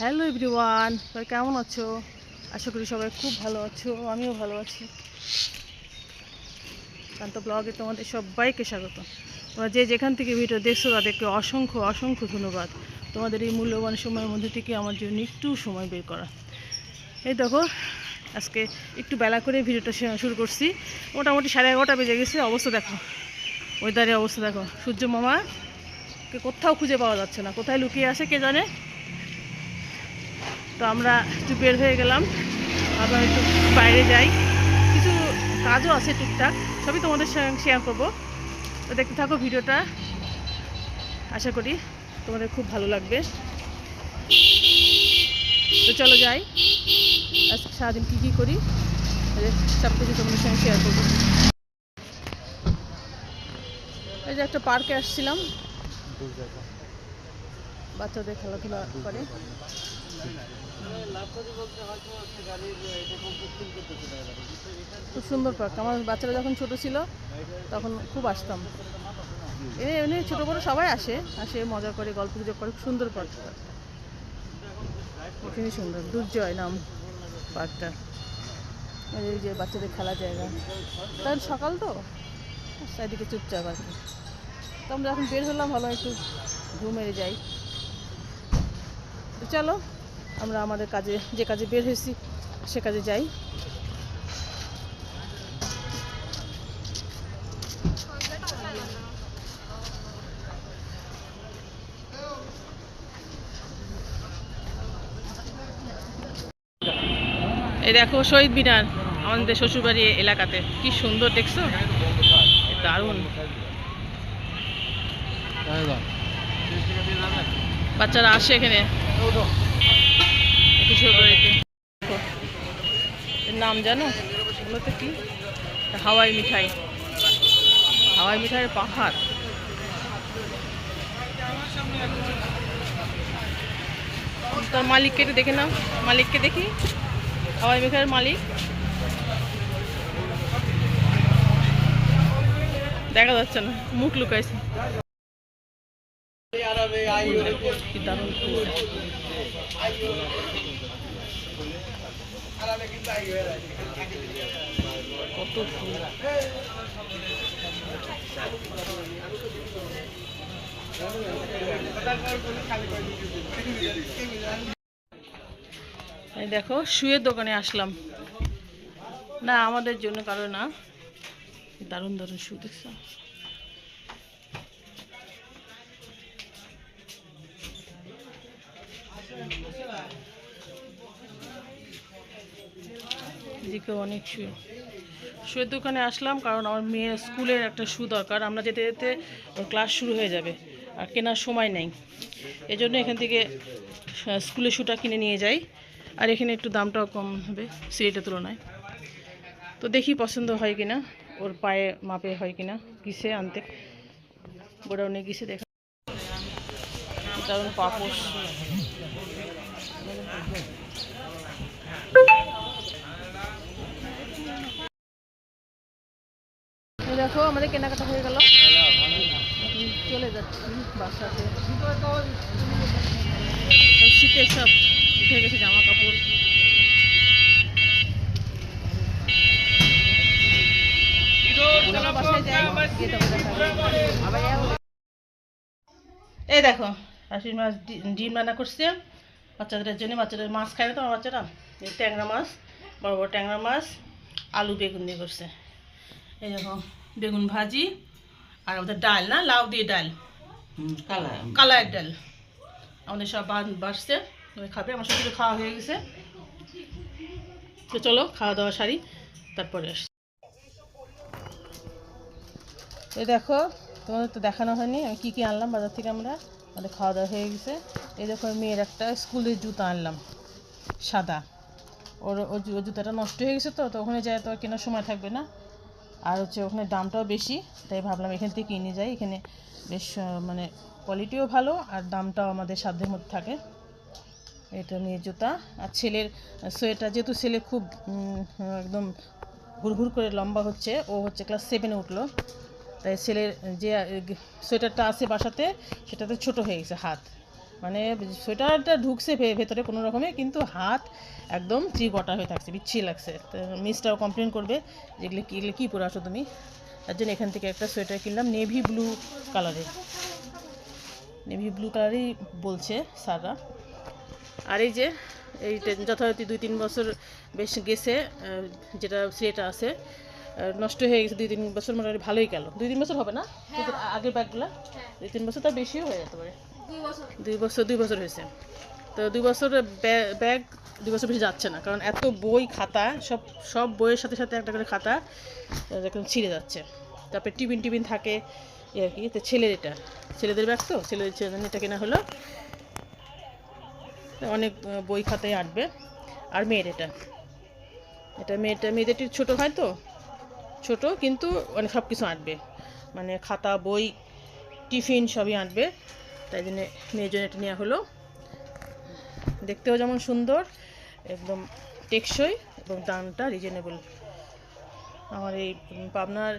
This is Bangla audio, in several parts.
হ্যালো এভরিওয়ান, সবাই কেমন আছো? আশা করি সবাই খুব ভালো আছো, আমিও ভালো আছি। কান্ত ব্লগে তোমাদের সবাইকে স্বাগত। তোমরা যে যেখান থেকে ভিডিও দেখছ, তাদেরকে অসংখ্য অসংখ্য ধন্যবাদ। তোমাদের এই মূল্যবান সময়ের মধ্যে থেকে আমার জন্য একটু সময় বের করা। এই দেখো, আজকে একটু বেলা করে ভিডিওটা শুরু করছি। মোটামুটি সাড়ে এগারোটা বেজে গেছে, অবস্থা দেখো। ওয়েদারের অবস্থা দেখো। সূর্য মামা, কে কোথাও খুঁজে পাওয়া যাচ্ছে না। কোথায় লুকিয়ে আছে কে জানে? তো আমরা একটু বের হয়ে গেলাম। আবার একটু বাইরে যাই। কিছু কাজও আছে টুকটাক, সবই তোমাদের সঙ্গে শেয়ার করব। তো দেখতে থাকো ভিডিওটা। আশা করি তোমাদের খুব ভালো লাগবে। তো চলো যাই। আজকে সারাদিন কী কী করি সব কিছু তোমাদের সঙ্গে শেয়ার করব। এই যে একটা পার্কে আসছিলাম। বাচ্চাদের খেলাধুলা করে। খুব সুন্দর পার্ক আমার বাচ্চারা যখন ছোট ছিল, তখন খুব আসতাম। এ, এমনি ছোটো বড়ো সবাই আসে আসে, মজা করে, গল্প গুজব করে। সুন্দর পার্ক খুবই সুন্দর। দুর্জয় নাম পার্কটা এই যে বাচ্চাদের খেলার জায়গা। কারণ সকাল তো, চারিদিকে চুপচাপ কি। তো আমরা এখন বের হলাম, ভালো একটু ঘুম যাই। চলো আমরা আমাদের কাজে, যে কাজে বের হয়েছি, সে কাজে যাই। এই দেখো শহীদ মিনার, আমাদের শ্বশুরবাড়ি এলাকাতে। কি সুন্দর, দেখছ? দারুণ। বাচ্চারা আসে এখানে। নাম জানো? এগুলো কি? হাওয়াই মিঠাই। হাওয়াই মিঠাইয়ের পাহাড়। তার মালিককে একটু দেখে নাও। মালিককে দেখি। হাওয়াই মিঠাইয়ের মালিক। দেখা যাচ্ছে না। মুখ লুকাইছে। কত দেখো শুয়ের দোকানে আসলাম। না আমাদের জন্য কারও না। দারুণ দারুণ শু দেখছ। এদিকে অনেক শুয়ে শুয়ের দোকানে আসলাম কারণ আমার মেয়ের স্কুলের একটা শু দরকার। আমরা যেতে যেতে ওর ক্লাস শুরু হয়ে যাবে আর কেনার সময় নেই। এই জন্য এখান থেকে স্কুলের শুটা কিনে নিয়ে যাই। আর এখানে একটু দামটাও কম হবে সিরিটার তুলনায়। তো দেখি পছন্দ হয় কিনা, ওর পায়ে মাপে হয় কিনা কিসে আনতে। গোডাউনে গিয়েছে দেখা দারুণ পাপোশ এই দেখো, আমাদের কেনাকাটা হয়ে গেল। চলে যাচ্ছি সব উঠে গেছে জামা কাপড়। এই দেখো শাশুড়ি মাছ ডিম রান্না করছে। বাচ্চাদের জন্য বাচ্চাদের মাছ খায় না তো আমার বাচ্চারা? এই ট্যাংরা মাছ বড় বড় ট্যাংরা মাছ আলু বেগুন দিয়ে করছে। এই দেখো বেগুন ভাজি আর আমাদের ডাল না লাউ দিয়ে ডাল? কালার ডাল। আমাদের সব ওই খাবে আমার সব কিছু খাওয়া হয়ে গেছে। তো চলো খাওয়া দাওয়া সারি তারপরে আসছি। এই দেখো তোমাদের তো দেখানো হয়নি আমি কী কী আনলাম বাজার থেকে আমরা? আমাদের খাওয়া দাওয়া হয়ে গেছে। এই দেখো মেয়ের একটা স্কুলের জুতো আনলাম, সাদা। ওর ওর জুতাটা নষ্ট হয়ে গেছে তো তো ওখানে যায় তো কেনার সময় থাকবে না। আর হচ্ছে ওখানে দামটাও বেশি, তাই ভাবলাম এখান থেকে কিনে যাই। এখানে বেশ মানে কোয়ালিটিও ভালো আর দামটাও আমাদের সাধ্যের মধ্যে থাকে। এটা নিয়ে জুতা। আর ছেলের সোয়েটার যেহেতু ছেলে খুব একদম ঘুরঘুর করে লম্বা হচ্ছে, ও হচ্ছে ক্লাস সেভেনে উঠল। তাই ছেলের যে সোয়েটারটা আছে বাসাতে, সেটাতে ছোট হয়ে গেছে হাত। মানে সোয়েটারটা ঢুকছে ভেতরে কোনো রকমে, কিন্তু হাত একদম চিগটা হয়ে থাকছে বিচ্ছি লাগছে। তো মিসটাও কমপ্লেন করবে যেগুলো কী কী পরে আসো তুমি? তার জন্য এখান থেকে একটা সোয়েটার কিনলাম নেভি ব্লু কালারের নেভি ব্লু কালারই বলছে স্যাররা। আর এই যে, এই যথারীতি দুই তিন বছর বেশ গেছে যেটা সেটা আছে নষ্ট হয়ে গেছে দুই তিন বছর মোটামুটি ভালোই গেল। দুই তিন বছর হবে না? তোদের আগের ব্যাগগুলো দুই তিন বছর তার বেশিও হয়ে যেতে পারে। দুই বছর। দুই বছর হয়েছে। তো দুই বছর ব্যা- ব্যাগ দুই বছর বেশি যাচ্ছে না। কারণ এত বই খাতা সব সব বইয়ের সাথে সাথে একটা করে খাতা এখন ছিঁড়ে যাচ্ছে। তারপরে টিফিন টিফিন থাকে এই আর কি? তো ছেলের এটা। ছেলেদের ব্যাগ তো? ছেলেদের এটা কেনা হলো। অনেক বই খাতায় আঁটবে। আর মেয়ের এটা। এটা মেয়েটা মেয়েদের ছোটো হয় তো? ছোট, কিন্তু মানে সব কিছু আঁটবে। মানে খাতা, বই, টিফিন সবই আঁটবে। তাই জন্য মেয়ের জন্য এটা নেওয়া হলো। দেখতেও যেমন সুন্দর, একদম টেকসই এবং দামটা রিজনেবল আমার এই পাবনার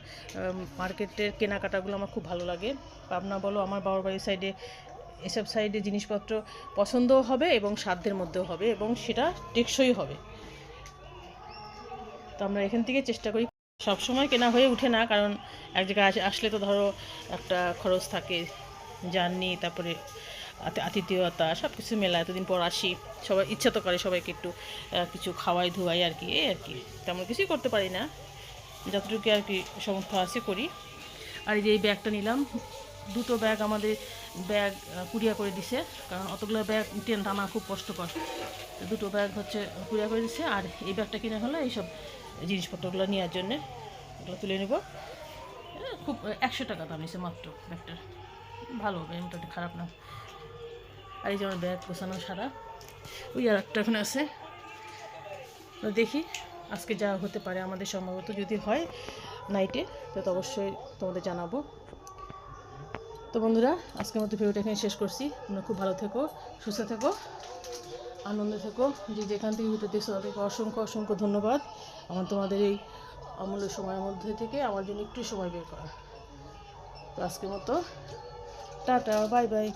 মার্কেটের কেনাকাটাগুলো আমার খুব ভালো লাগে। পাবনা বলো, আমার বাবার বাড়ির সাইডে এসব সাইডে জিনিসপত্র পছন্দও হবে এবং সাধ্যের মধ্যেও হবে এবং সেটা টেকসই হবে। তো আমরা এখান থেকে চেষ্টা করি সব সময় কেনা হয়ে ওঠে না, কারণ এক জায়গায় আস- আসলে তো ধরো একটা খরচ থাকে জার্নি, তারপরে আতি- আতিথেয়তা সব কিছু মেলা, এতদিন পর আসি, সবাই ইচ্ছা তো করে সবাইকে একটু কিছু খাওয়াই ধোয়াই আর কি এই আর কি, তেমন কিছুই করতে পারি না, যতটুকু আর কি সমর্থ আছে করি। আর এই যে এই ব্যাগটা নিলাম, দুটো ব্যাগ আমাদের ব্যাগ কুরিয়া করে দিছে, কারণ অতগুলো ব্যাগ টেন টানা খুব কষ্টকর। দুটো ব্যাগ হচ্ছে কুরিয়া করে দিছে, আর এই ব্যাগটা কিনে হলো এইসব জিনিসপত্রগুলো নেওয়ার জন্যে। এগুলো তুলে নেব। খুব একশো টাকা দাম নিছে মাত্র ব্যাগটার ভালো মোটামুটি খারাপ না। আর এই যে আমার ব্যাগ গোছানো সারা, ওই আর একটা ওখানে আছে। দেখি, আজকে যা হতে পারে আমাদের সম্ভবত, যদি হয় নাইটে, তো অবশ্যই তোমাদের জানাব। তো বন্ধুরা, আজকের মতো ভিডিওটা এখানে শেষ করছি। তোমরা খুব ভালো থেকো, সুস্থ থেকো, আনন্দে থেকো, যে যেখান থেকে ভিডিও দেখছ, তাদেরকে অসংখ্য অসংখ্য ধন্যবাদ। আমার তোমাদের এই অমূল্য সময়ের মধ্যে থেকে আমার জন্য একটু সময় বের করা। তো আজকের মতো, টাটা, বাই বাই।